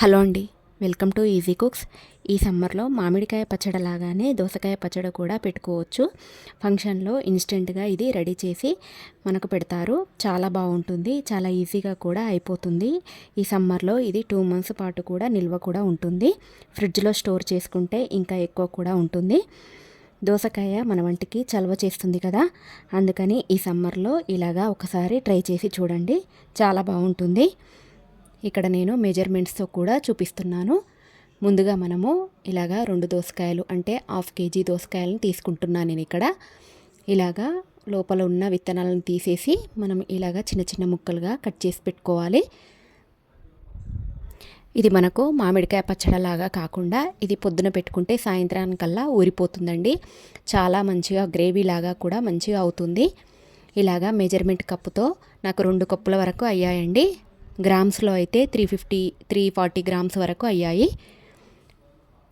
Hello అండి welcome to easy cooks. ఈ సమ్మర్లో మామిడికాయ పచ్చడి లాగానే దోసకాయ పచ్చడి కూడా పెట్టుకోవచ్చు. ఫంక్షన్లో ఇన్స్టెంట్గా ఇది రెడీ చేసి మనకు పెడతారు. చాలా బాగుంటుంది చాలా ఈజీగా కూడా అయిపోతుంది. ఈ సమ్మర్లో ఇది టూ మంత్స్ పాటు కూడా నిల్వ కూడా ఉంటుంది. ఫ్రిడ్జ్లో స్టోర్ చేసుకుంటే ఇంకా ఎక్కువ కూడా ఉంటుంది. దోసకాయ మన వంటికి చలవ చేస్తుంది కదా అందుకని ఈ సమ్మర్లో ఇలాగా ఒకసారి ట్రై చేసి చూడండి. చాలా బాగుంటుంది. ఇక్కడ నేను మెజర్మెంట్స్తో కూడా చూపిస్తున్నాను. ముందుగా మనము ఇలాగా రెండు దోసకాయలు అంటే హాఫ్ కేజీ దోసకాయలను తీసుకుంటున్నాను నేను ఇక్కడ. ఇలాగా లోపల ఉన్న విత్తనాలను తీసేసి మనం ఇలాగా చిన్న చిన్న ముక్కలుగా కట్ చేసి పెట్టుకోవాలి. ఇది మనకు మామిడికాయ పచ్చడిలాగా కాకుండా ఇది పొద్దున పెట్టుకుంటే సాయంత్రానికల్లా ఊరిపోతుందండి. చాలా మంచిగా గ్రేవీ లాగా కూడా మంచిగా అవుతుంది. ఇలాగా మెజర్మెంట్ కప్పుతో నాకు రెండు కప్పుల వరకు అయ్యాయండి. గ్రామ్స్లో అయితే three fifty three forty grams వరకు అయ్యాయి.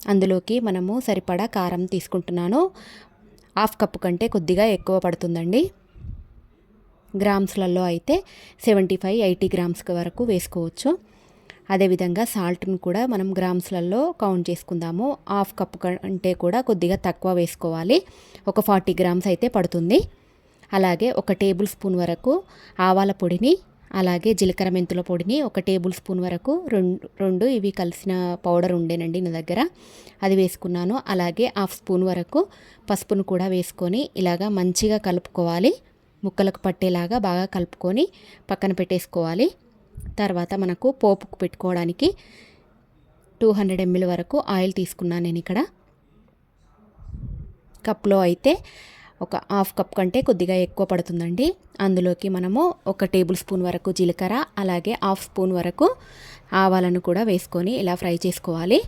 అందులోకి మనము సరిపడా కారం తీసుకుంటున్నాను. హాఫ్ కప్పు కంటే కొద్దిగా ఎక్కువ పడుతుందండి. గ్రామ్స్లలో అయితే సెవెంటీ ఫైవ్ ఎయిటీ గ్రామ్స్ వరకు వేసుకోవచ్చు. అదేవిధంగా సాల్ట్ను కూడా మనం గ్రామ్స్లలో కౌంట్ చేసుకుందాము. హాఫ్ కప్ కంటే కూడా కొద్దిగా తక్కువ వేసుకోవాలి. ఒక ఫార్టీ గ్రామ్స్ అయితే పడుతుంది. అలాగే ఒక టేబుల్ స్పూన్ వరకు ఆవాల పొడిని అలాగే జీలకర్ర మెంతుల పొడిని ఒక టేబుల్ స్పూన్ వరకు రెండు రెండు ఇవి కలిసిన పౌడర్ ఉండేనండి నా దగ్గర. అది వేసుకున్నాను. అలాగే హాఫ్ స్పూన్ వరకు పసుపును కూడా వేసుకొని ఇలాగా మంచిగా కలుపుకోవాలి. ముక్కలకు పట్టేలాగా బాగా కలుపుకొని పక్కన పెట్టేసుకోవాలి. తర్వాత మనకు పోపుకు పెట్టుకోవడానికి టూ హండ్రెడ్ ఎంఎల్ వరకు ఆయిల్ తీసుకున్నాను నేను ఇక్కడ. కప్లో అయితే ఒక హాఫ్ కప్ కంటే కొద్దిగా ఎక్కువ పడుతుందండి. అందులోకి మనము ఒక టేబుల్ స్పూన్ వరకు జీలకర్ర అలాగే హాఫ్ స్పూన్ వరకు ఆవాలను కూడా వేసుకొని ఇలా ఫ్రై చేసుకోవాలి.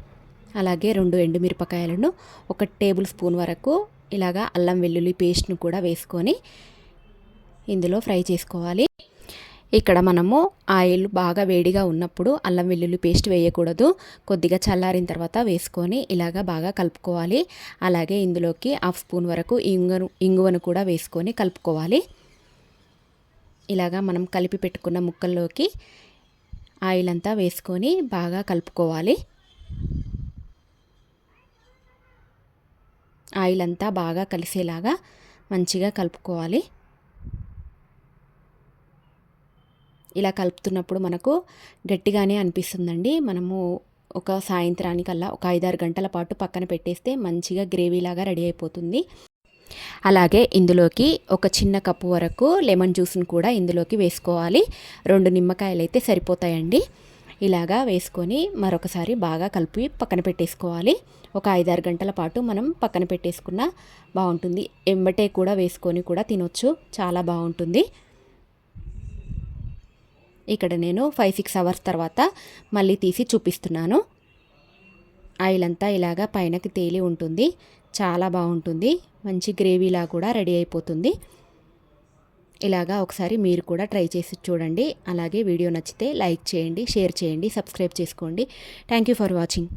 అలాగే రెండు ఎండుమిరపకాయలను ఒక టేబుల్ స్పూన్ వరకు ఇలాగా అల్లం వెల్లుల్లి పేస్ట్ను కూడా వేసుకొని ఇందులో ఫ్రై చేసుకోవాలి. ఇక్కడ మనము ఆయిల్ బాగా వేడిగా ఉన్నప్పుడు అల్లం వెల్లుల్లి పేస్ట్ వేయకూడదు. కొద్దిగా చల్లారిన తర్వాత వేసుకొని ఇలాగా బాగా కలుపుకోవాలి. అలాగే ఇందులోకి హాఫ్ స్పూన్ వరకు ఇంగువను ఇంగువను కూడా వేసుకొని కలుపుకోవాలి. ఇలాగా మనం కలిపి పెట్టుకున్న ముక్కల్లోకి ఆయిల్ అంతా వేసుకొని బాగా కలుపుకోవాలి. ఆయిల్ అంతా బాగా కలిసేలాగా మంచిగా కలుపుకోవాలి. ఇలా కలుపుతున్నప్పుడు మనకు గట్టిగానే అనిపిస్తుందండి. మనము ఒక సాయంత్రానికల్లా ఒక ఐదారు గంటల పాటు పక్కన పెట్టేస్తే మంచిగా గ్రేవీలాగా రెడీ అయిపోతుంది. అలాగే ఇందులోకి ఒక చిన్న కప్పు వరకు లెమన్ జ్యూస్ని కూడా ఇందులోకి వేసుకోవాలి. రెండు నిమ్మకాయలు అయితే సరిపోతాయండి. ఇలాగా వేసుకొని మరొకసారి బాగా కలిపి పక్కన పెట్టేసుకోవాలి. ఒక ఐదారు గంటల పాటు మనం పక్కన పెట్టేసుకున్న బాగుంటుంది. ఎంబటే కూడా వేసుకొని కూడా తినొచ్చు. చాలా బాగుంటుంది. ఇక్కడ నేను ఫైవ్ సిక్స్ అవర్స్ తర్వాత మళ్ళీ తీసి చూపిస్తున్నాను. ఆయిల్ అంతా ఇలాగా పైనకి తేలి ఉంటుంది. చాలా బాగుంటుంది. మంచి గ్రేవీలా కూడా రెడీ అయిపోతుంది. ఇలాగా ఒకసారి మీరు కూడా ట్రై చేసి చూడండి. అలాగే వీడియో నచ్చితే లైక్ చేయండి షేర్ చేయండి సబ్స్క్రైబ్ చేసుకోండి. Thank you for watching